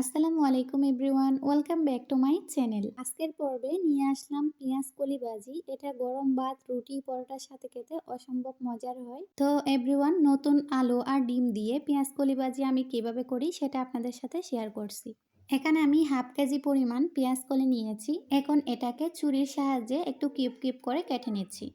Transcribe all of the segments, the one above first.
আসসালামু আলাইকুম everyone, welcome back to my channel. আজকের পর্বে নিয়ে আসলাম পেঁয়াজ কলি ভাজি। এটা গরম ভাত, রুটি, পরোটার সাথে খেতে অসম্ভব মজার হয়। তো এভরিওয়ান, নতুন আলু আর ডিম দিয়ে পেঁয়াজ কলি ভাজি আমি কীভাবে করি সেটা আপনাদের সাথে শেয়ার করছি। এখানে আমি হাফ কেজি পরিমাণ পেঁয়াজ কলি নিয়েছি। এখন এটাকে চুরির সাহায্যে একটু কিউব কিউব করে কেটে নিচ্ছি।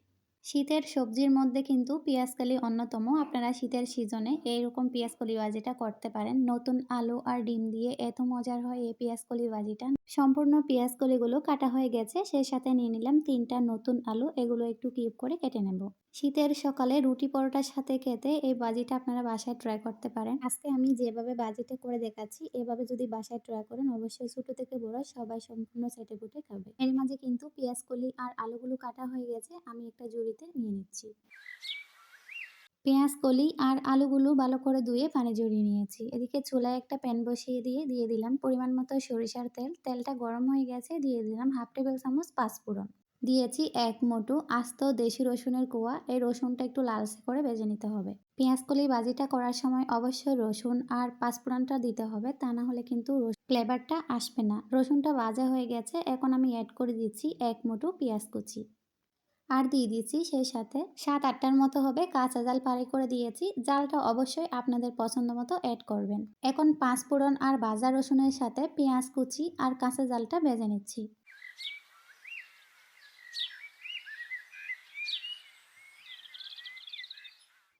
শীতের সবজির মধ্যে কিন্তু পেঁয়াজকলি অন্যতম। আপনারা শীতের সিজনে এইরকম পেঁয়াজকলি ভাজিটা করতে পারেন। নতুন আলু আর ডিম দিয়ে এত মজার হয় এই পেঁয়াজকলি ভাজিটা সম্পূর্ণ পেঁয়াজকলিগুলো কাটা হয়ে গেছে। সেই সাথে নিয়ে নিলাম তিনটা নতুন আলু। এগুলো একটু কিউব করে কেটে নেব। শীতের সকালে রুটি পরোটার সাথে খেতে এই বাজিটা আপনারা বাসায় ট্রাই করতে পারেন। আজকে আমি যেভাবে বাজিটা করে দেখাচ্ছি, এভাবে যদি বাসায় ট্রাই করেন, অবশ্যই ছোট থেকে বড় সবাই সম্পূর্ণ সেটে ফুটে খাবে। এর মাঝে কিন্তু পেঁয়াজ কলি আর আলুগুলো কাটা হয়ে গেছে, আমি একটা জুড়িতে নিয়ে নিচ্ছি। পেঁয়াজ কলি আর আলুগুলো ভালো করে ধুয়ে পানি জড়িয়ে নিয়েছি। এদিকে চুলায় একটা প্যান বসিয়ে দিয়ে দিয়ে দিলাম। পরিমাণ মতো সরিষার তেল, তেলটা গরম হয়ে গেছে, দিয়ে দিলাম হাফ টেবিল চামচ পাঁচফোড়ন। দিয়েছি এক মোটু আস্ত দেশি রসুনের কুয়া। এই রসুনটা একটু লালচে করে ভেজে নিতে হবে। পেঁয়াজ কলি বাজিটা করার সময় অবশ্যই রসুন আর পাঁচফোড়নটা দিতে হবে, তা না হলে কিন্তু ফ্লেভারটা আসবে না। রসুনটা ভাজা হয়ে গেছে, এখন আমি অ্যাড করে দিচ্ছি এক মোটু পেঁয়াজ কুচি। আর দিয়ে দিচ্ছি সেই সাথে সাত আটটার মতো হবে কাঁচা জাল পাড়ি করে দিয়েছি। জালটা অবশ্যই আপনাদের পছন্দ মতো অ্যাড করবেন। এখন পাঁচ ফোড়ন আর ভাজা রসুনের সাথে পেঁয়াজ কুচি আর কাঁচা জালটা ভেজে নিচ্ছি।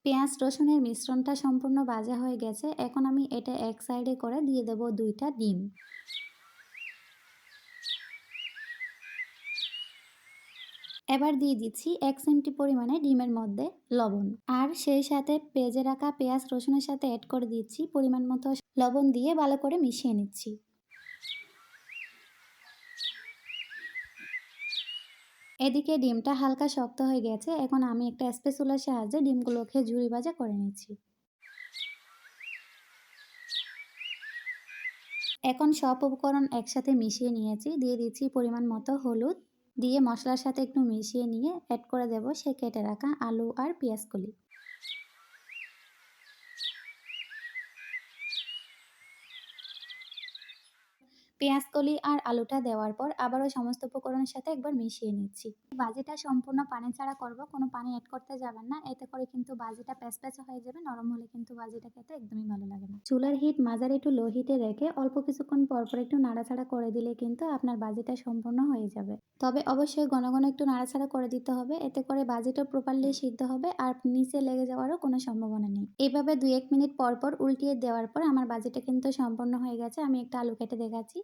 পেঁয়াজ রসুনের মিশ্রণটা সম্পূর্ণ ভাজা হয়ে গেছে। এখন আমি এটা এক সাইডে করে দিয়ে দেব দুইটা ডিম। এবার দিয়ে দিচ্ছি এক সেন্টি পরিমাণে ডিমের মধ্যে লবণ। আর সেই সাথে পেঁজে রাখা পেঁয়াজ রসুনের সাথে অ্যাড করে দিচ্ছি পরিমাণ মতো লবণ দিয়ে ভালো করে মিশিয়ে নিচ্ছি। এদিকে ডিমটা হালকা শক্ত হয়ে গেছে, এখন আমি একটা স্পেসুলার সাহায্যে ডিমগুলোকে ঝুড়ি বাজা করে নিচ্ছি। এখন সব উপকরণ একসাথে মিশিয়ে নিয়েছি, দিয়ে দিচ্ছি পরিমাণ মতো হলুদ, দিয়ে মশলার সাথে একটু মিশিয়ে নিয়ে অ্যাড করে দেব সে কেটে রাখা আলু আর পেঁয়াজকলি পেঁয়াজকলি আর আলুটা দেওয়ার পর আবারও সমস্ত উপকরণের সাথে একবার মিশিয়ে নিচ্ছি। বাজিটা সম্পূর্ণ পানি ছাড়া করব, কোনো পানি অ্যাড করতে যাবেন না। এতে করে কিন্তু বাজিটা প্যাঁচপ্যাঁচা হয়ে যাবে, নরম হলে কিন্তু বাজিটা খেতে একদমই ভালো লাগে না। চুলার হিট মাঝারি একটু লো হিটে রেখে অল্প কিছুক্ষণ পর পর একটু নাড়াচাড়া করে দিলে কিন্তু আপনার বাজিটা সম্পূর্ণ হয়ে যাবে। তবে অবশ্যই ঘন ঘন একটু নাড়াচাড়া করে দিতে হবে, এতে করে বাজিটা প্রপারলি সিদ্ধ হবে আর নিচে লেগে যাওয়ারও কোনো সম্ভাবনা নেই। এভাবে দুই এক মিনিট পর পর উল্টিয়ে দেওয়ার পর আমার বাজিটা কিন্তু সম্পূর্ণ হয়ে গেছে, আমি একটা আলু কেটে দেখাচ্ছি।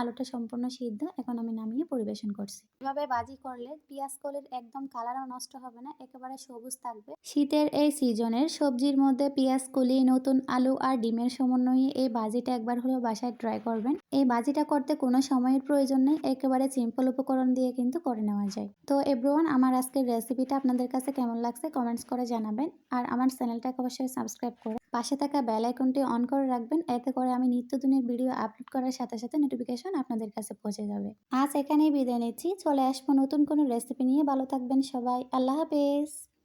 আলুটা সম্পূর্ণ সিদ্ধ, এখন আমি নামিয়ে পরিবেশন করছি। এভাবে বাজি করলে পেঁয়াজ কলের একদম কালারও নষ্ট হবে না, একেবারে সবুজ থাকবে। শীতের এই সিজনের সবজির মধ্যে পেঁয়াজ কলি, নতুন আলু আর ডিমের সমন্বয়ে এই বাজিটা একবার হলেও বাসায় ট্রাই করবেন। এই বাজিটা করতে কোনো সময়ের প্রয়োজন নেই, একেবারে সিম্পল উপকরণ দিয়ে কিন্তু করে নেওয়া যায়। তো এভরিওয়ান আমার আজকের রেসিপিটা আপনাদের কাছে কেমন লাগছে কমেন্টস করে জানাবেন। আর আমার চ্যানেলটাকে অবশ্যই সাবস্ক্রাইব করে পাশে থাকা বেল আইকনটি অন করে রাখবেন, এতে করে আমি নিত্যদিনের ভিডিও আপলোড করার সাথে সাথে নোটিফিকেশন আপনাদের কাছে পৌঁছে যাবে। আজ এখানেই বিদায় নিচ্ছি। চলে আসব নতুন কোনো রেসিপি নিয়ে। ভালো থাকবেন সবাই। আল্লাহ হাফেজ।